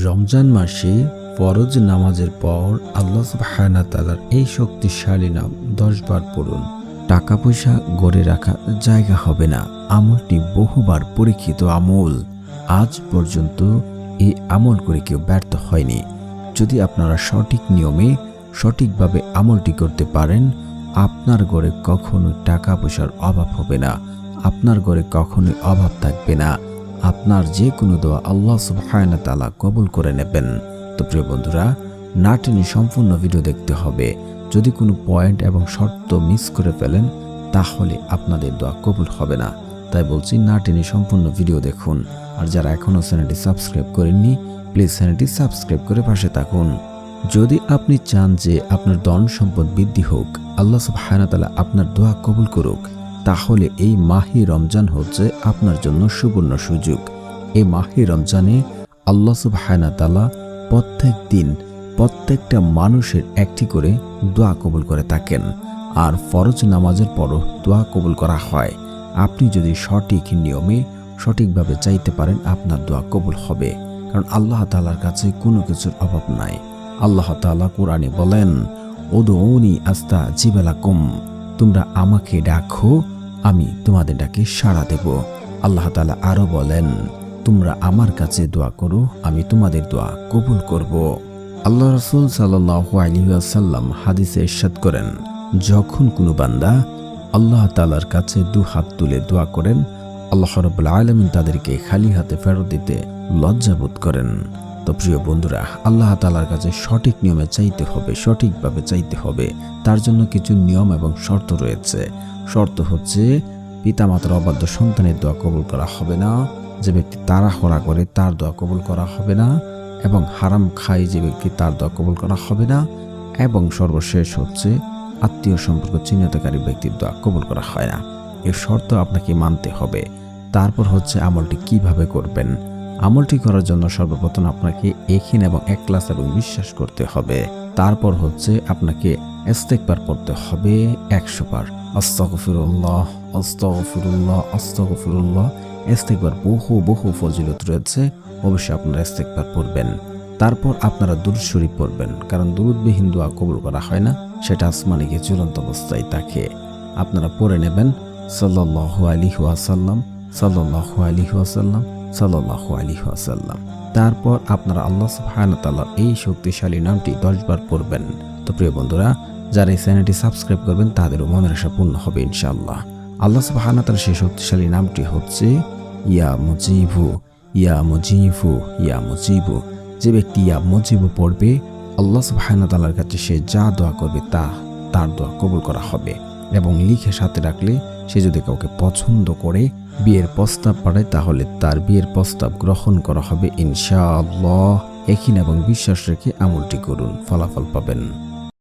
রমজান মাসে ফরজ নামাজের পর আল্লাহ সুবহানাহু তাআলার এই শক্তিশালী নাম দশ বার পড়ুন। টাকা পয়সা গড়ে রাখা জায়গা হবে না। আমলটি বহুবার পরীক্ষিত আমল। আজ পর্যন্ত এই আমল করে কেউ ব্যর্থ হয়নি। যদি আপনারা সঠিক নিয়মে সঠিকভাবে আমলটি করতে পারেন, আপনার ঘরে কখনো টাকা পয়সার অভাব হবে না। আপনার ঘরে কখনোই অভাব থাকবে না। আপনার যে কোনো দোয়া আল্লাহ সুবহানাহু তাআলা কবুল করে নেবেন। তো প্রিয় বন্ধুরা না টেনে সম্পূর্ণ ভিডিও দেখতে হবে। যদি কোনো পয়েন্ট এবং শর্ত মিস করে ফেলেন, তাহলে আপনাদের দোয়া কবুল হবে না। তাই বলছি না টেনে সম্পূর্ণ ভিডিও দেখুন। আর যারা এখনও চ্যানেলটি সাবস্ক্রাইব করেননি প্লিজ চ্যানেলটি সাবস্ক্রাইব করে পাশে থাকুন। যদি আপনি চান যে আপনার ধন সম্পদ বৃদ্ধি হোক, আল্লাহ সুবহানাহু তাআলা আপনার দোয়া কবুল করুক তাহলে এই মাহি রমজান হচ্ছে আপনার জন্য সুবর্ণ সুযোগ। এই মাহি রমজানে আল্লাহ সুবহানাহু তাআলা প্রত্যেক দিন প্রত্যেকটা মানুষের একটি করে দোয়া কবুল করে থাকেন। আর ফরজ নামাজের পরও দোয়া কবুল করা হয়। আপনি যদি সঠিক নিয়মে সঠিকভাবে চাইতে পারেন, আপনার দোয়া কবুল হবে। কারণ আল্লাহ তালার কাছে কোনো কিছুর অভাব নাই। আল্লাহ তাআলা কোরআনে বলেন ওদৌনি আস্তা জিবেলাকুম তোমরা আমাকে ডাকো, আমি তোমাদের ডাকে সাড়া দেব। আল্লাহ তাআলা আরও বলেন, তোমরা আমার কাছে দোয়া করো, আমি তোমাদের দোয়া কবুল করব। আল্লাহ রসুল সাল্লাল্লাহু আলাইহি হাদিসে ইরশাদ করেন, যখন কোনো বান্দা আল্লাহ তাআলার কাছে দু হাত তুলে দোয়া করেন, আল্লাহ রাব্বুল আলামিন তাদেরকে খালি হাতে ফেরত দিতে লজ্জাবোধ করেন। তো প্রিয় বন্ধুরা, আল্লাহ তালার কাছে সঠিক নিয়মে চাইতে হবে, সঠিকভাবে চাইতে হবে। তার জন্য কিছু নিয়ম এবং শর্ত রয়েছে। শর্ত হচ্ছে, পিতামাতার অবাধ্য সন্তানের দোয়া কবুল করা হবে না, যে ব্যক্তি তাড়াহড়া করে তার দোয়া কবুল করা হবে না, এবং হারাম খায় যে ব্যক্তি তার দোয়া কবুল করা হবে না, এবং সর্বশেষ হচ্ছে, আত্মীয় সম্পর্ক চিহ্নিতকারী ব্যক্তির দোয়া কবুল করা হয় না। এর শর্ত আপনাকে মানতে হবে। তারপর হচ্ছে আমলটি কীভাবে করবেন? আমলটি করার জন্য সর্বপ্রথম আপনাকে এখিন এবং একলাস এবং বিশ্বাস করতে হবে। তারপর হচ্ছে আপনাকে ইস্তেকবার পড়তে হবে একশো বার। আস্তাগফিরুল্লাহ আস্তাগফিরুল্লাহ আস্তাগফিরুল্লাহ। ইস্তেকবার বহু বহু ফজিলত রয়েছে, অবশ্যই আপনারা ইস্তেকবার পড়বেন। তারপর আপনারা দুরুদ শরীফ পড়বেন, কারণ দুরুদবিহীন দোয়া কবুল করা হয় না, সেটা আসমানে গিয়ে চূড়ান্ত অবস্থায় থাকে। আপনারা পড়ে নেবেন, সাল্লাল্লাহু আলাইহি ওয়াসাল্লাম। সাল্লাল্লাহু আলাইহি ওয়াসাল্লাম, সাল্লাল্লাহু আলাইহি ওয়াসাল্লাম। তারপর আপনারা আল্লাহ সুবহানাহু তাআলার এই শক্তিশালী নামটি দশবার পড়বেন। তো প্রিয় বন্ধুরা, যারা এই চ্যানেলটি সাবস্ক্রাইব করবেন তাদেরও মনের আশা পূর্ণ হবে ইনশাআল্লাহ। আল্লাহ সুবহানাহু তাআলার সেই শক্তিশালী নামটি হচ্ছে, ইয়া মুজিবু ইয়া মুজিবু ইয়া মুজিবু। যে ব্যক্তি ইয়া মুজিবু পড়বে, আল্লাহ সুবহানাহু তাআলার কাছে সে যা দোয়া করবে তা, তার দোয়া কবুল করা হবে। এবং লিখে সাথে রাখলে সে যদি কাউকে পছন্দ করে বিয়ের প্রস্তাব পাঠায়, তাহলে তার বিয়ের প্রস্তাব গ্রহণ করা হবে ইনশাআল্লাহ। এখিন এবং বিশ্বাস রেখে আমলটি করুন, ফলাফল পাবেন।